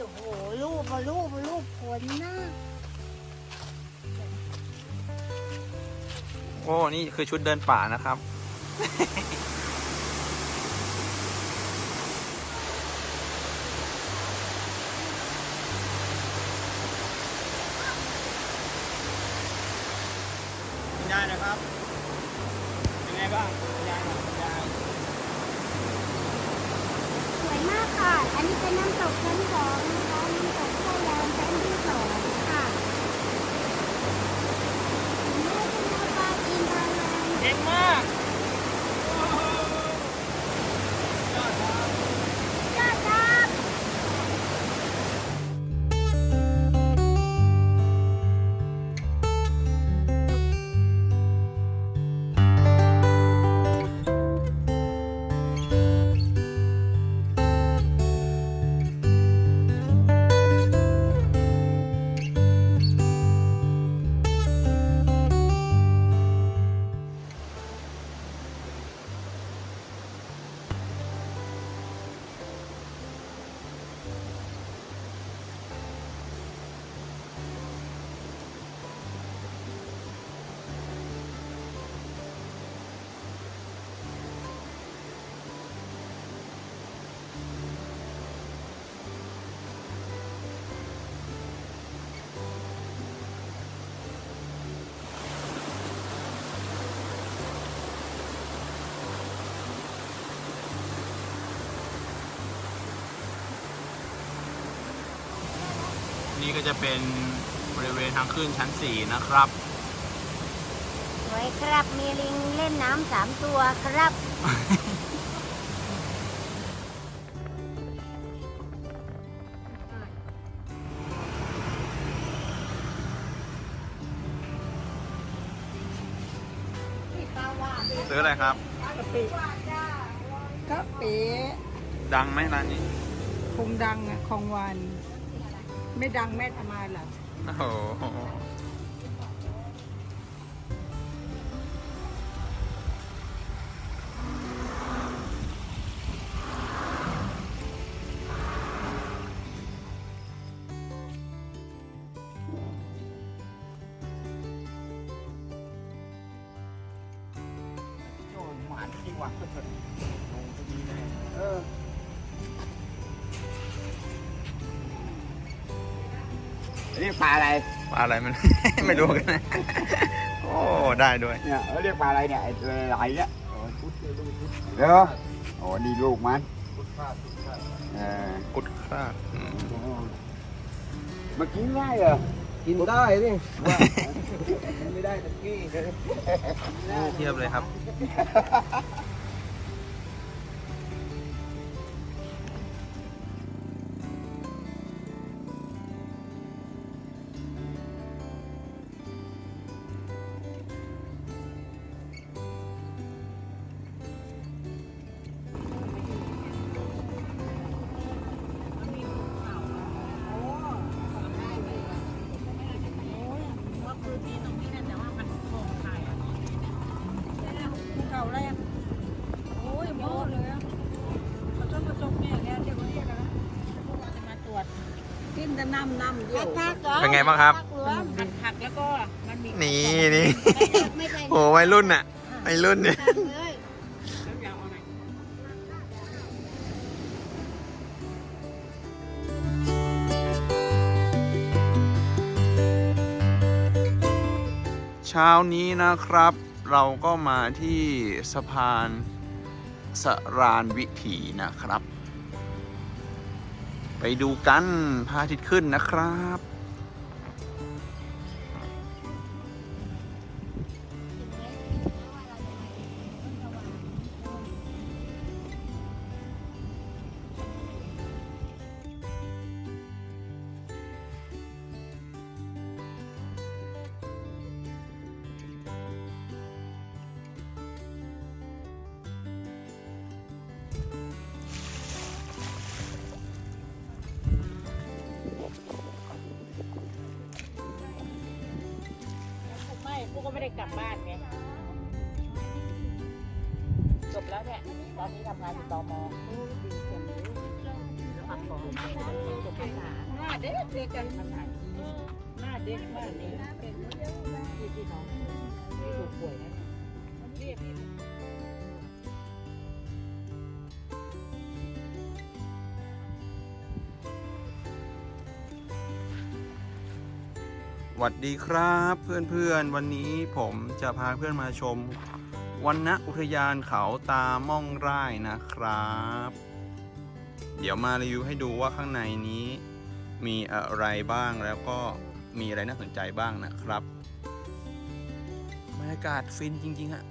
โอ้โหรูปมารูปมารูปผลนะโอ้ นี่คือชุดเดินป่านะครับคุณยายนะครับ เป็นไงบ้างคุณยายหน่อยคุณยาย สวยมากค่ะ อันนี้เป็นน้ำตกชั้นสองนะคะน้ำตกข้ายางชั้นที่สองค่ะนี่เป็นน้ำปลาอินทร์เก่งมาก ก็จะเป็นบริเวณทางขึ้นชั้น 4 นะครับ สวยครับ มีลิงเล่นน้ำสามตัวครับ ซื้ออะไรครับ กะปิกะปิดังไหมร้านนี้ คงดังอะของหวาน ไม่ดังแม่ทำไมล่ะโอ้โหหวานจริงว่เออ เรียกปลาอะไรปลาอะไรมัน ไม่รู้กันนะโอ้ได้ด้วยเนี่ยเออเรียกปลาอะไรเนี่ยไอ้ตัวไหลเนี่ยเดี๋ยวโอ้นี่ลูกมันเออกุดคราดอืมมากินง่ายเหรอกินได้ดิไม่ได้ตะกี้เทียบเลยครับ นแต่น้ำน้ำเดียวเป็นไงบ้างครับมันผักแล้วก็มันมีนี่นี่ไม่เป็นโอ้วัยรุ่นน่ะวัยรุ่นเนี่ยเลยแล้วยาวเอาไหนเช้านี้นะครับ เราก็มาที่สะพานสรานวิถีนะครับ ไปดูกันพระอาทิตย์ขึ้นนะครับ อนนี้ทำงานอยู่ตมพักก่อนหน้าเด็กเด็กกันหน้าเด็กมากเลยเป็นพี่พี่น้องที่ถูกป่วยนะเรียกสวัสดีครับเพื่อนๆ วันนี้ผมจะพาเพื่อนมาชม วันณอุทยานเขาตาม่องไร่นะครับ เดี๋ยวมารีวิวให้ดูว่าข้างในนี้ มีอะไรบ้างแล้วก็มีอะไรน่าสนใจบ้างนะครับบรรยากาศฟินจริงๆฮะ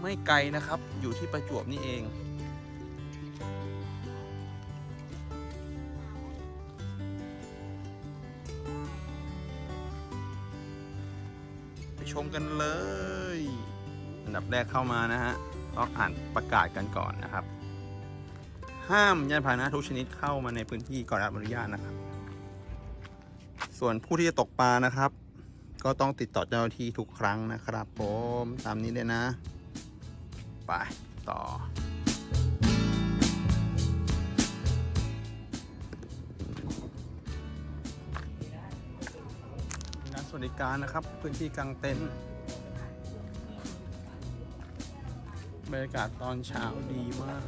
ไม่ไกลนะครับอยู่ที่ประจวบนี่เอง มกันเลย อันดับแรกเข้ามานะฮะต้องอ่านประกาศกันก่อนนะครับ ห้ามยานพาหนะทุกชนิดเข้ามาในพื้นที่ก่อนรับอนุญาตนะครับ ส่วนผู้ที่จะตกปลานะครับ ก็ต้องติดต่อเจ้าหน้าที่ทุกครั้งนะครับผมตามนี้เลยนะ ไปต่อ สวัสดิการนะครับ พื้นที่กลางเต็นท์บรรยากาศตอนเช้าดีมาก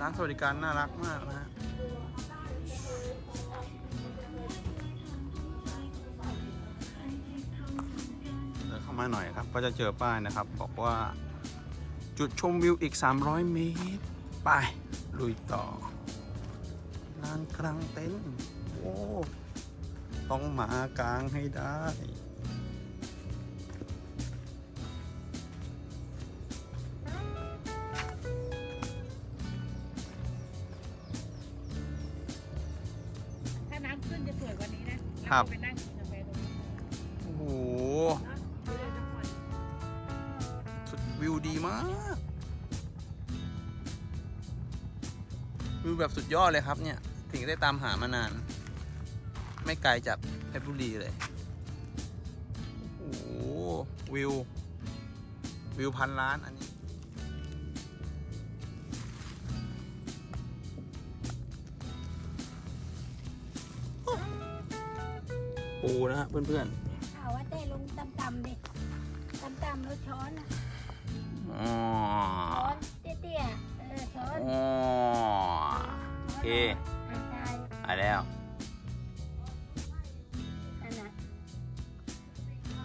ร้านสวัสดิการน่ารักมากนะฮะเดินเข้ามาหน่อยครับ ก็จะเจอป้ายนะครับ บอกว่าจุดชมวิวอีก 300 เมตร ไป ลุยต่อานกลางเต็นท์โอ้ต้องมากลางให้ได้ถ้าน้ำขึ้นจะสวยกว่านี้นะแล้วก็ไปนั่งกินกาแฟตรงนี้โอ้โหเนาะเดี๋ยวจะผ่อนสุดวิวดีมากวิวแบบสุดยอดเลยครับเนี่ย ถึงได้ตามหามานาน ไม่ไกลจากเพชรบุรีเลย โอ้โหวิว วิวพันล้านอันนี้ ปูนะฮะเพื่อนเอาว่าเต้ลงต่ำๆดิต่ำๆแล้วช้อนนะๆอ๋อช้อนเตี้ยๆเออช้อนอ๋อโอเคอ่าได้ไปแล้วนั่นน่ะ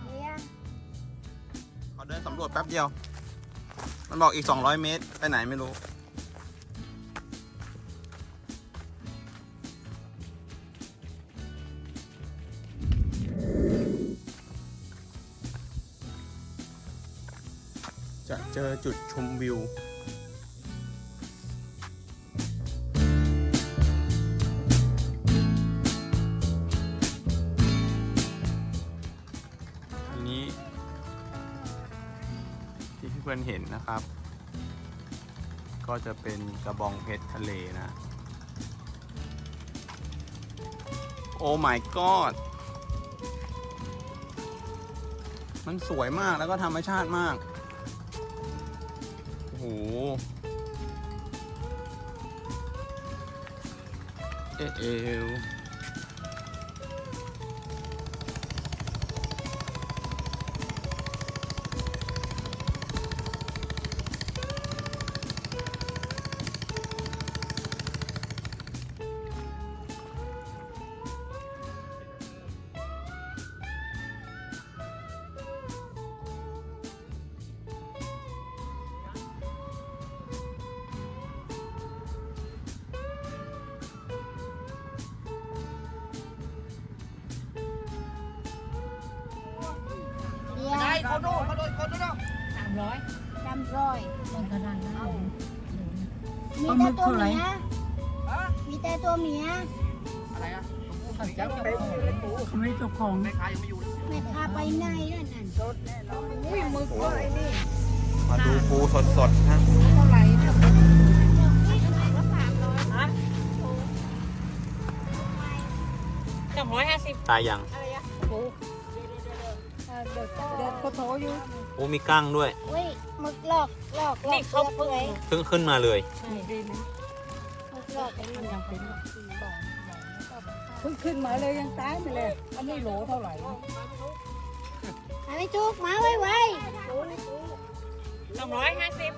เลี้ยงขอเดินสำรวจแป๊บเดียว มันบอกอีก 200 เมตร ไปไหนไม่รู้ จะเจอจุดชมวิว พื่อนๆเห็นนะครับ ก็จะเป็นกระบองเพชรทะเลนะ โอ้ my god มันสวยมากแล้วก็ธรรมชาติมาก โอ้โห เอะเอ เลี้ยงเขาดูเขาดูเขาดูสามร้อยจำร้อยต้นกระดานเอามีแต่ตัวเมียมีแต่ตัวเมียเขาจะเป็นเขาไม่เจ้าของแม่พาไปไหนแล้วนั่นอุ้ยมึกก็ไอ้นี่มาดูปูสดๆนะเท่าไหร่เนี่ยก็สามร้อยฮะสองร้อยห้าสิบตายยังอะไรอะปู กเขาโถอยู่โอ้มีกั้งด้วยเว้ยหมึกหลอกหลอกหลอกเปลือกเลยเพิ่งขึ้นมาเลยดีนะหมึกหลอกเป็นมันยังเป็นเพิ่งขึ้นมาเลยยังตายไปเลยอันนี้โหลเท่าไหร่อันนี้จุกมาไว้ไว้สองร้อยห้าสิบ